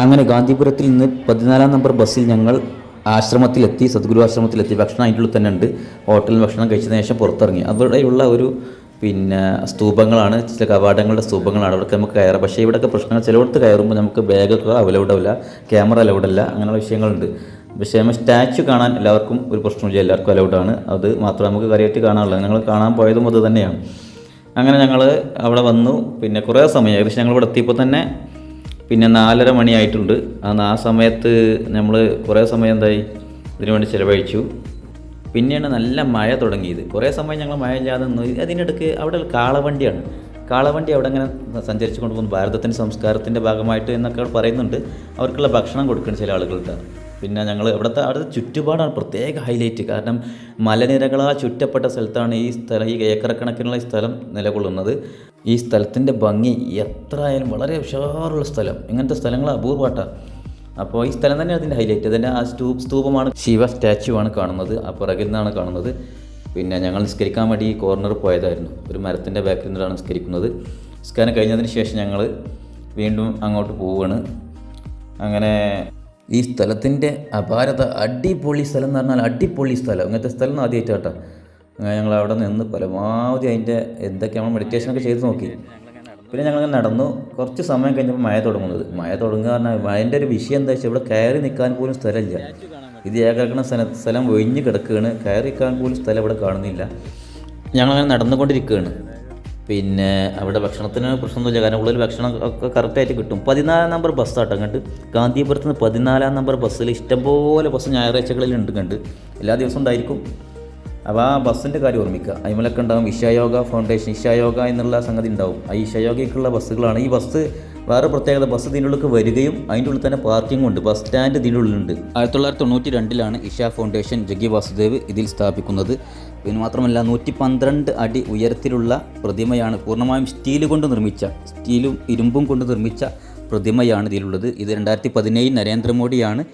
അങ്ങനെ ഗാന്ധിപുരത്തിൽ നിന്ന് പതിനാലാം നമ്പർ ബസ്സിൽ ഞങ്ങൾ ആശ്രമത്തിലെത്തി സദ്ഗുരു ആശ്രമത്തിലെത്തി. ഭക്ഷണം അതിന്റെ ഉള്ളിൽ തന്നെ ഉണ്ട്. ഹോട്ടലിൽ ഭക്ഷണം കഴിച്ചതിന് ശേഷം പുറത്തിറങ്ങി. അവിടെയുള്ള ഒരു പിന്നെ സ്തൂപങ്ങളാണ്. ചില കവാടങ്ങളുടെ സ്തൂപങ്ങളാണ്. അവിടെ നമുക്ക് കയറാം. പക്ഷേ ഇവിടെയൊക്കെ പ്രശ്നങ്ങൾ ചിലയിടത്ത് കയറുമ്പോൾ നമുക്ക് ബാഗൊക്കെ അവലൗഡല്ല ക്യാമറ അലൗഡല്ല അങ്ങനെയുള്ള വിഷയങ്ങളുണ്ട്. പക്ഷേ നമ്മൾ സ്റ്റാച്ചു കാണാൻ എല്ലാവർക്കും ഒരു പ്രശ്നമില്ല എല്ലാവർക്കും അലൗഡാണ് അത് മാത്രമേ നമുക്ക് കാര്യമായിട്ട് കാണാനുള്ളൂ. ഞങ്ങൾ കാണാൻ പോയതും അത് തന്നെയാണ്. അങ്ങനെ ഞങ്ങൾ അവിടെ വന്നു. പിന്നെ കുറേ സമയം. ഏകദേശം ഞങ്ങൾ ഇവിടെ എത്തിയപ്പോൾ തന്നെ പിന്നെ നാലര മണിയായിട്ടുണ്ട്. അന്ന് ആ സമയത്ത് നമ്മൾ കുറേ സമയം എന്തായി? ഇതിനു വേണ്ടി ചിലവഴിച്ചു. പിന്നെയാണ് നല്ല മഴ തുടങ്ങിയത്. കുറേ സമയം ഞങ്ങൾ മഴ ഇല്ലാതെ നിന്നു. അതിനിടയ്ക്ക് അവിടെ കാളവണ്ടിയാണ്. കാളവണ്ടി അവിടെ അങ്ങനെ സഞ്ചരിച്ചു കൊണ്ടുപോകുന്നു ഭാരതത്തിന്റെ സംസ്കാരത്തിന്റെ ഭാഗമായിട്ട് എന്നൊക്കെ പറയുന്നുണ്ട്. അവർക്കുള്ള ഭക്ഷണം കൊടുക്കണം ചില ആളുകളുടെ പിന്നെ ഞങ്ങൾ ഇവിടുത്തെ അവിടുത്തെ ചുറ്റുപാടാണ് പ്രത്യേക ഹൈലൈറ്റ് കാരണം മലനിരകളാൽ ചുറ്റപ്പെട്ട സ്ഥലത്താണ് ഈ സ്ഥലം ഈ ഏക്കറക്കണക്കിനുള്ള ഈ സ്ഥലം നിലകൊള്ളുന്നത്. ഈ സ്ഥലത്തിന്റെ ഭംഗി എത്ര ആയാലും വളരെ ഉഷാറുള്ള സ്ഥലം. ഇങ്ങനത്തെ സ്ഥലങ്ങൾ അപൂർവമായിട്ടാണ് അപ്പോൾ ഈ സ്ഥലം തന്നെയാണ് അതിന്റെ ഹൈലൈറ്റ് അതിന്റെ ആ സ്റ്റൂപ്പ് സ്തൂപമാണ് ശിവ സ്റ്റാച്യു ആണ് കാണുന്നത്. ആ പുറകിൽ നിന്നാണ് കാണുന്നത്. പിന്നെ ഞങ്ങൾ നിസ്കരിക്കാൻ വേണ്ടി ഈ കോർണർ പോയതായിരുന്നു. ഒരു മരത്തിന്റെ ബാക്കിൽ നിന്നാണ് നിസ്കരിക്കുന്നത്. നിസ്കാരം കഴിഞ്ഞതിന് ശേഷം ഞങ്ങൾ വീണ്ടും അങ്ങോട്ട് പോവുകയാണ്. അങ്ങനെ ഈ സ്ഥലത്തിന്റെ അപാരത അടിപൊളി സ്ഥലം എന്ന് പറഞ്ഞാൽ അടിപൊളി സ്ഥലം. അങ്ങനത്തെ സ്ഥലം ആദ്യമായിട്ട് കേട്ടോ. അങ്ങനെ ഞങ്ങൾ അവിടെ നിന്ന് പരമാവധി അതിന്റെ എന്തൊക്കെ നമ്മൾ മെഡിറ്റേഷനൊക്കെ ചെയ്ത് നോക്കി. പിന്നെ ഞങ്ങൾ നടന്നു. കുറച്ച് സമയം കഴിഞ്ഞപ്പോൾ മഴ തുടങ്ങുന്നത്. മഴ തുടങ്ങുക പറഞ്ഞാൽ മഴന്റെ ഒരു വിഷയം എന്താ വെച്ചാൽ ഇവിടെ കയറി നിൽക്കാൻ പോലും സ്ഥലമില്ല. ഇത് ഏകാക്കണ സ്ഥലം സ്ഥലം ഒഴിഞ്ഞ് കിടക്കുകയാണ്. കയറി നിൽക്കാൻ പോലും സ്ഥലം ഇവിടെ കാണുന്നില്ല. ഞങ്ങളങ്ങനെ നടന്നുകൊണ്ടിരിക്കുകയാണ്. പിന്നെ അവിടെ ഭക്ഷണത്തിന് പ്രശ്നമൊന്നുമില്ല. കാരണം ഉള്ളിൽ ഭക്ഷണം ഒക്കെ കറക്റ്റായിട്ട് കിട്ടും. പതിനാലാം നമ്പർ ബസ്സാട്ടോ അങ്ങോട്ട്. ഗാന്ധിപുരത്ത് നിന്ന് പതിനാലാം നമ്പർ ബസ്സിൽ ഇഷ്ടംപോലെ ബസ് ഞായറാഴ്ചകളിൽ ഉണ്ട് കണ്ട് എല്ലാ ദിവസവും ഉണ്ടായിരിക്കും. അപ്പോൾ ആ ബസ്സിന്റെ കാര്യം ഓർമ്മിക്കുക. അതിമലൊക്കെ ഉണ്ടാകും ഇഷായോഗ ഫൗണ്ടേഷൻ ഇഷായോഗ എന്നുള്ള സംഗതി ഉണ്ടാവും. ആ ഇഷായോഗയ്ക്കുള്ള ബസ്സുകളാണ് ഈ ബസ് വേറെ പ്രത്യേകത ബസ് ഇതിന്റെ ഉള്ളിലേക്ക് വരികയും അതിന്റെ ഉള്ളിൽ തന്നെ പാർക്കിംഗ് ഉണ്ട്. ബസ് സ്റ്റാൻഡ് ഇതിന്റെ ഉള്ളിലുണ്ട്. ആയിരത്തി തൊള്ളായിരത്തി തൊണ്ണൂറ്റി രണ്ടിലാണ് ഇഷ ഫൗണ്ടേഷൻ ജഗ്ഗി വാസുദേവ് ഇതിൽ സ്ഥാപിക്കുന്നത്. പിന്നെ മാത്രമല്ല നൂറ്റി പന്ത്രണ്ട് അടി ഉയരത്തിലുള്ള പ്രതിമയാണ് പൂർണമായും സ്റ്റീൽ കൊണ്ട് നിർമ്മിച്ച സ്റ്റീലും ഇരുമ്പും കൊണ്ട് നിർമ്മിച്ച പ്രതിമയാണ് ഇതിലുള്ളത്. ഇത് രണ്ടായിരത്തി പതിനേഴ് നരേന്ദ്രമോദിയാണ്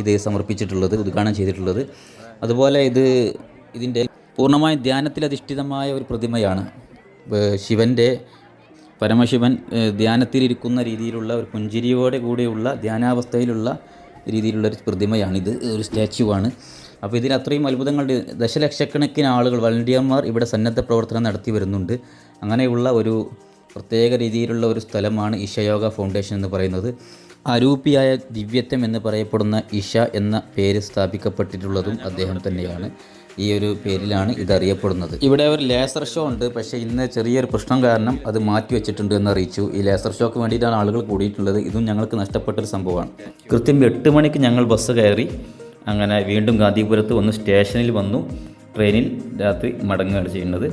ഇത് സമർപ്പിച്ചിട്ടുള്ളത് ഉദ്ഘാടനം ചെയ്തിട്ടുള്ളത്. അതുപോലെ ഇത് ഇതിന്റെ പൂർണമായും ധ്യാനത്തിലധിഷ്ഠിതമായ ഒരു പ്രതിമയാണ് ശിവന്റെ പരമശിവൻ ധ്യാനത്തിലിരിക്കുന്ന രീതിയിലുള്ള ഒരു പുഞ്ചിരിയോടെ കൂടിയുള്ള ധ്യാനാവസ്ഥയിലുള്ള രീതിയിലുള്ള ഒരു പ്രതിമയാണിത് ഒരു സ്റ്റാച്യുവാണ്. അപ്പോൾ ഇതിൽ അത്രയും അത്ഭുതങ്ങളുടെ ദശലക്ഷക്കണക്കിന് ആളുകൾ വളണ്ടിയർമാർ ഇവിടെ സന്നദ്ധ പ്രവർത്തനം നടത്തി വരുന്നുണ്ട്. അങ്ങനെയുള്ള ഒരു പ്രത്യേക രീതിയിലുള്ള ഒരു സ്ഥലമാണ് ഇഷയോഗ ഫൗണ്ടേഷൻ എന്ന് പറയുന്നത്. അരൂപിയായ ദിവ്യത്വം എന്ന് പറയപ്പെടുന്ന ഇഷ എന്ന പേര് സ്ഥാപിക്കപ്പെട്ടിട്ടുള്ളതും അദ്ദേഹം തന്നെയാണ്. ഈ ഒരു പേരിലാണ് ഇതറിയപ്പെടുന്നത്. ഇവിടെ ഒരു ലേസർ ഷോ ഉണ്ട്. പക്ഷേ ഇന്ന് ചെറിയൊരു പ്രശ്നം കാരണം അത് മാറ്റി വെച്ചിട്ടുണ്ട് എന്ന് അറിയിച്ചു. ഈ ലേസർ ഷോക്ക് വേണ്ടിയിട്ടാണ് ആളുകൾ കൂടിയിട്ടുള്ളത്. ഇതും ഞങ്ങൾക്ക് നഷ്ടപ്പെട്ടൊരു സംഭവമാണ്. കൃത്യം എട്ട് മണിക്ക് ഞങ്ങൾ ബസ് കയറി അങ്ങനെ വീണ്ടും ഗാന്ധിപുരത്ത് വന്ന് സ്റ്റേഷനിൽ വന്നു. ട്രെയിനിൽ രാത്രി മടങ്ങുകയാണ് ചെയ്യുന്നത്.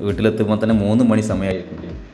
വീട്ടിലെത്തുമ്പോൾ തന്നെ മൂന്ന് മണി സമയമായിട്ടുണ്ട്.